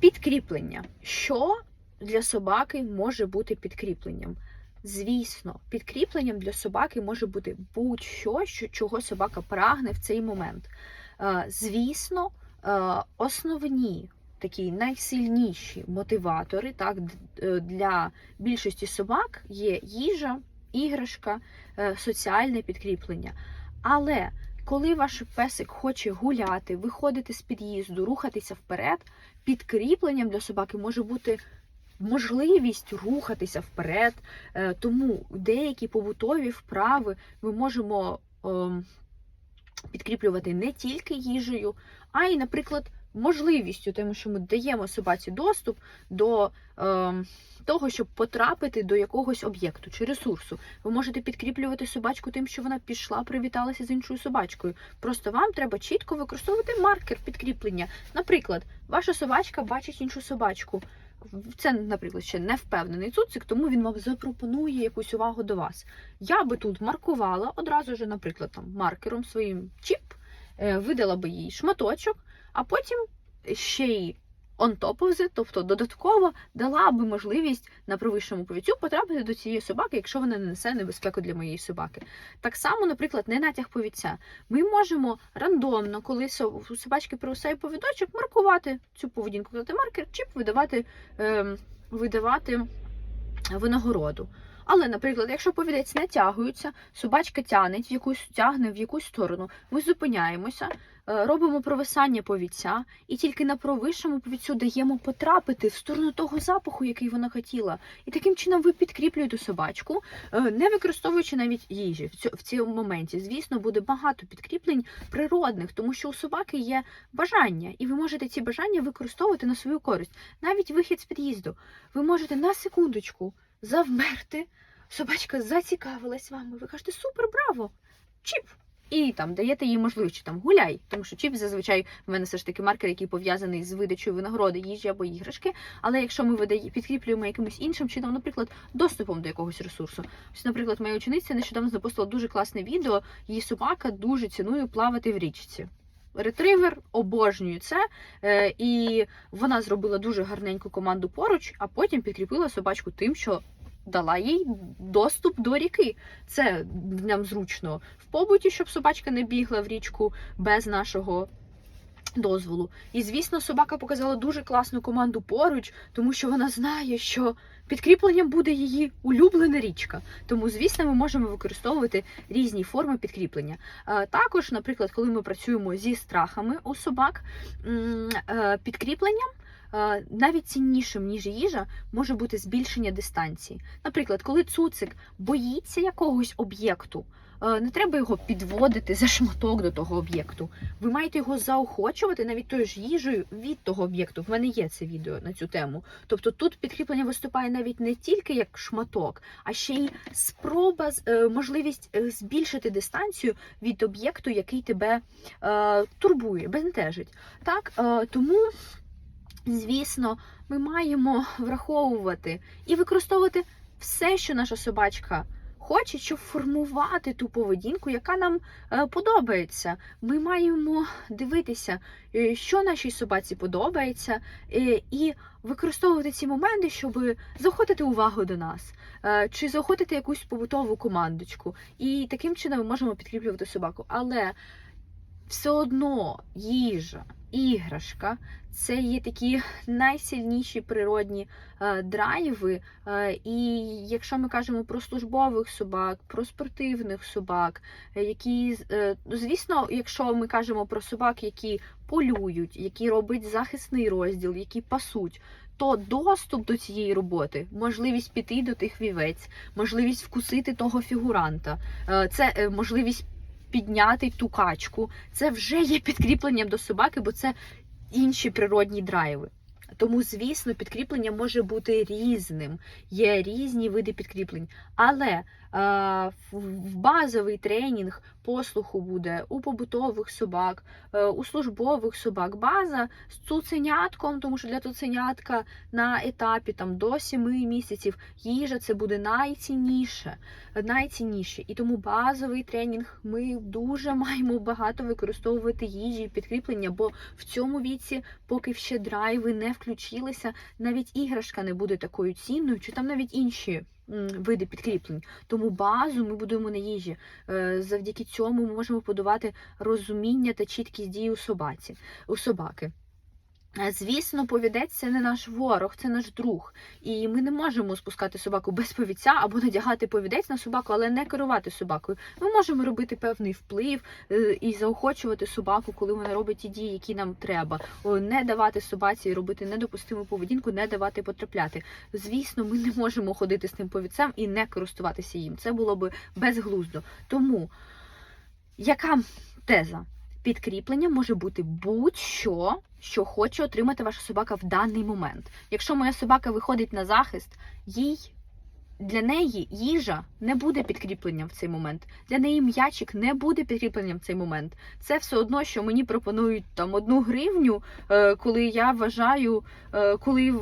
Підкріплення. Що для собаки може бути підкріпленням? Звісно, підкріпленням для собаки може бути будь-що, що, чого собака прагне в цей момент. Е, Звісно, е, основні такі найсильніші мотиватори так, е, для більшості собак є їжа, іграшка, соціальне підкріплення. Але коли ваш песик хоче гуляти, виходити з під'їзду, рухатися вперед, підкріпленням для собаки може бути можливість рухатися вперед. Е, Тому деякі побутові вправи ми можемо ем, підкріплювати не тільки їжею, а й, наприклад, можливістю, тому що ми даємо собаці доступ до ем, того, щоб потрапити до якогось об'єкту чи ресурсу. Ви можете підкріплювати собачку тим, що вона пішла, привіталася з іншою собачкою. Просто вам треба чітко використовувати маркер підкріплення. Наприклад, ваша собачка бачить іншу собачку. Це, наприклад, ще не впевнений цуцик, тому він вам запропонує якусь увагу до вас. Я би тут маркувала одразу ж, наприклад, там маркером своїм чіп, е, видала би їй шматочок, а потім ще й it, тобто додатково дала би можливість на провищому повітрю потрапити до цієї собаки, якщо вона не несе небезпеку для моєї собаки. Так само, наприклад, не натяг повіця. Ми можемо рандомно, коли у собачки провисає повідочок, маркувати цю поведінку, дати маркер, чіп видавати, ем, видавати винагороду. Але, наприклад, якщо повідець натягується, собачка тягнеть в якусь тягне в якусь сторону, ми зупиняємося, е, робимо провисання повіця, і тільки на провисшому повіцю даємо потрапити в сторону того запаху, який вона хотіла. І таким чином ви підкріплюєте собачку, е, не використовуючи навіть їжі в цьому моменті. Звісно, буде багато підкріплень природних, тому що у собаки є бажання, і ви можете ці бажання використовувати на свою користь. Навіть вихід з під'їзду. Ви можете на секундочку завмерти. Собачка зацікавилась вами. Ви кажете, супер, браво! Чіп! І там даєте їй можливість чи там гуляй, тому що чіп зазвичай в мене все ж таки маркер, який пов'язаний з видачею винагороди, їжі або іграшки. Але якщо ми видає, підкріплюємо якимось іншим чином, наприклад, доступом до якогось ресурсу. Ось, наприклад, моя учениця нещодавно запустила дуже класне відео. Її собака дуже цінує плавати в річці. Ретривер обожнює це, е, і вона зробила дуже гарненьку команду поруч, а потім підкріпила собачку тим, що дала їй доступ до ріки. Це нам зручно в побуті, щоб собачка не бігла в річку без нашого дозволу. І звісно, собака показала дуже класну команду поруч, тому що вона знає, що підкріпленням буде її улюблена річка. Тому, звісно, ми можемо використовувати різні форми підкріплення. Е, Також, наприклад, коли ми працюємо зі страхами у собак, е, підкріпленням. Навіть ціннішим, ніж їжа, може бути збільшення дистанції. Наприклад, коли цуцик боїться якогось об'єкту, не треба його підводити за шматок до того об'єкту. Ви маєте його заохочувати навіть тою ж їжею від того об'єкту. В мене є це відео на цю тему. Тобто тут підкріплення виступає навіть не тільки як шматок, а ще й спроба е, можливість е, збільшити дистанцію від об'єкту, який тебе е, турбує, бентежить. Так, тому. Звісно, ми маємо враховувати і використовувати все, що наша собачка хоче, щоб формувати ту поведінку, яка нам е, подобається. Ми маємо дивитися, е, що нашій собаці подобається, е, і використовувати ці моменти, щоб заохотити увагу до нас, чи заохотити якусь побутову командочку. І таким чином ми можемо підкріплювати собаку. Але все одно їжа, іграшка це є такі найсильніші природні е, драйви. Е, і якщо ми кажемо про службових собак, про спортивних собак, е, які, звісно, якщо ми кажемо про собак, які полюють, які роблять захисний розділ, які пасуть. То доступ до цієї роботи, можливість піти до тих вівець, можливість вкусити того фігуранта, це можливість підняти ту качку, це вже є підкріпленням до собаки, бо це інші природні драйви. Тому, звісно, підкріплення може бути різним, є різні види підкріплень. Але е, в базовий тренінг послуху буде у побутових собак, е, у службових собак. База з цуценятком, тому що для цуценятка на етапі там до 7 місяців їжа це буде найцінніше, найцінніше. І тому базовий тренінг ми дуже маємо багато використовувати їжі і підкріплення, бо в цьому віці, поки ще драйви не включилися, навіть іграшка не буде такою цінною, чи там навіть інші види підкріплень. Тому базу ми будуємо на їжі. Е, Завдяки цьому ми можемо подавати розуміння та чіткість дії у собаці, у собаки. Е, Звісно, повідець це не наш ворог, це наш друг. І ми не можемо спускати собаку без повідця або надягати повідець на собаку, але не керувати собакою. Ми можемо робити певний вплив е, і заохочувати собаку, коли вона робить ті дії, які нам треба. Не давати собаці робити недопустиму поведінку, не давати потрапляти. Звісно, ми не можемо ходити з тим повідцем і не користуватися їм. Це було би безглуздо. Тому яка теза? Підкріплення може бути будь-що, що хоче отримати ваша собака в даний момент. Якщо моя собака виходить на захист, їй для неї їжа не буде підкріпленням в цей момент. Для неї м'ячик не буде підкріпленням в цей момент. Це все одно, що мені пропонують там одну гривню, е, коли я вважаю, е, коли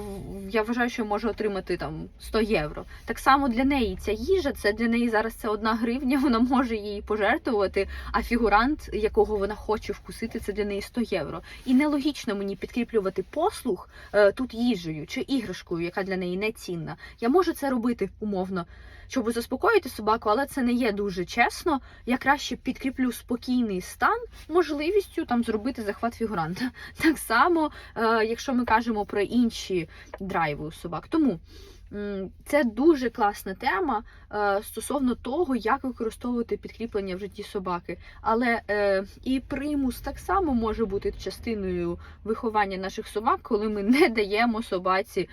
я вважаю, що можу отримати там 100 євро. Так само для неї ця їжа, це для неї зараз це одна гривня, вона може її пожертвувати, а фігурант, якого вона хоче вкусити, це для неї 100 євро. І нелогічно мені підкріплювати послуг е, тут їжею чи іграшкою, яка для неї не цінна. Я можу це робити умовно, щоб заспокоїти собаку, але це не є дуже чесно. Я краще підкріплю спокійний стан можливістю там зробити захват фігуранта. Так само, е, якщо ми кажемо про інші драйви у собак. Тому. Це дуже класна тема е, стосовно того, як використовувати підкріплення в житті собаки. Але е, і примус так само може бути частиною виховання наших собак, коли ми не даємо собаці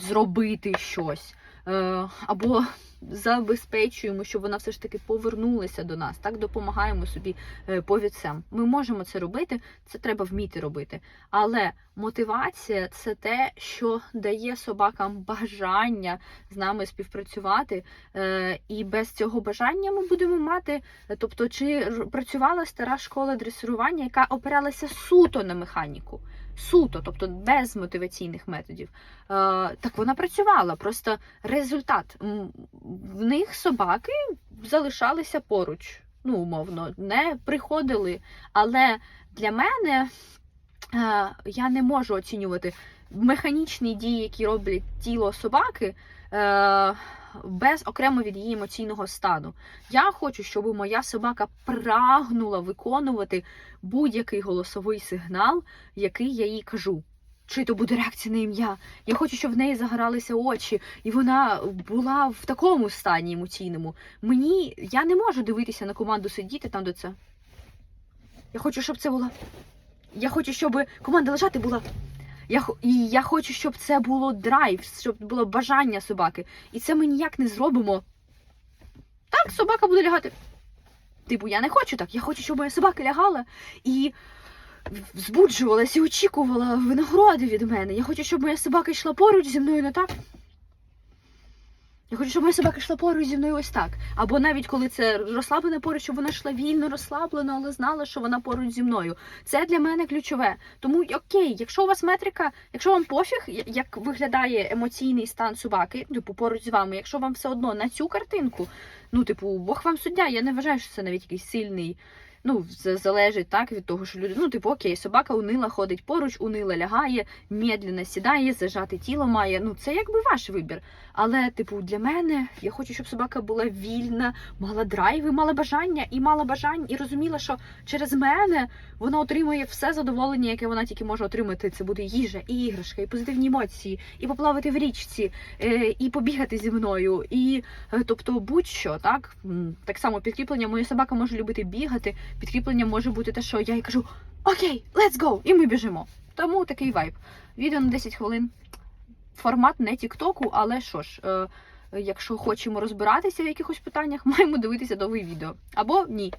зробити щось. Е, або забезпечуємо, щоб вона все ж таки повернулася до нас, так допомагаємо собі е, повідцем. Ми можемо це робити, це треба вміти робити. Але мотивація це те, що дає собакам бажання з нами співпрацювати. Е, І без цього бажання ми будемо мати. Тобто, чи працювала стара школа дресирування, яка опиралася суто на механіку. Суто, тобто без мотиваційних методів. Е, так вона працювала. Просто результат в них собаки залишалися поруч. Ну, умовно, не приходили. Але для мене е, я не можу оцінювати механічні дії, які роблять тіло собаки. Е, без окремо від її емоційного стану. Я хочу, щоб моя собака прагнула виконувати будь-який голосовий сигнал, який я їй кажу. Чи то буде реакція на ім'я. Я хочу, щоб в неї загоралися очі, і вона була в такому стані емоційному. Мені я не можу дивитися на команду сидіти там, де це. Я хочу, щоб це була. Я хочу, щоб команда лежати була. Я, і я хочу, щоб це було драйв, щоб було бажання собаки. І це ми ніяк не зробимо. Так, собака буде лягати. Типу, я не хочу так. Я хочу, щоб моя собака лягала і збуджувалася і очікувала винагороди від мене. Я хочу, щоб моя собака йшла поруч зі мною не так. Я хочу, щоб моя собака йшла поруч зі мною ось так. Або навіть коли це розслаблена поруч, щоб вона йшла вільно, розслаблено, але знала, що вона поруч зі мною. Це для мене ключове. Тому окей, якщо у вас метрика, якщо вам пофіг, як виглядає емоційний стан собаки, типу поруч з вами, якщо вам все одно на цю картинку, ну, типу, Бог вам суддя, я не вважаю, що це навіть якийсь сильний. Ну, залежить так від того, що люди. Ну, типу, окей, собака унила ходить поруч, унила лягає, медленно сідає, зажати тіло має. Ну, це якби ваш вибір. Але, типу, для мене я хочу, щоб собака була вільна, мала драйви, мала бажання і мала бажання, і розуміла, що через мене вона отримує все задоволення, яке вона тільки може отримати. Це буде їжа, і іграшка, і позитивні емоції, і поплавати в річці, е, і побігати зі мною, і е, тобто будь-що, так так само підкріплення. Моя собака може любити бігати. Підкріплення може бути те, що я їй кажу: Окей, let's go! І ми біжимо. Тому такий вайб. Відео на 10 хвилин. Формат не тіктоку, але що ж, е, якщо хочемо розбиратися в якихось питаннях, маємо дивитися довге відео. Або ні.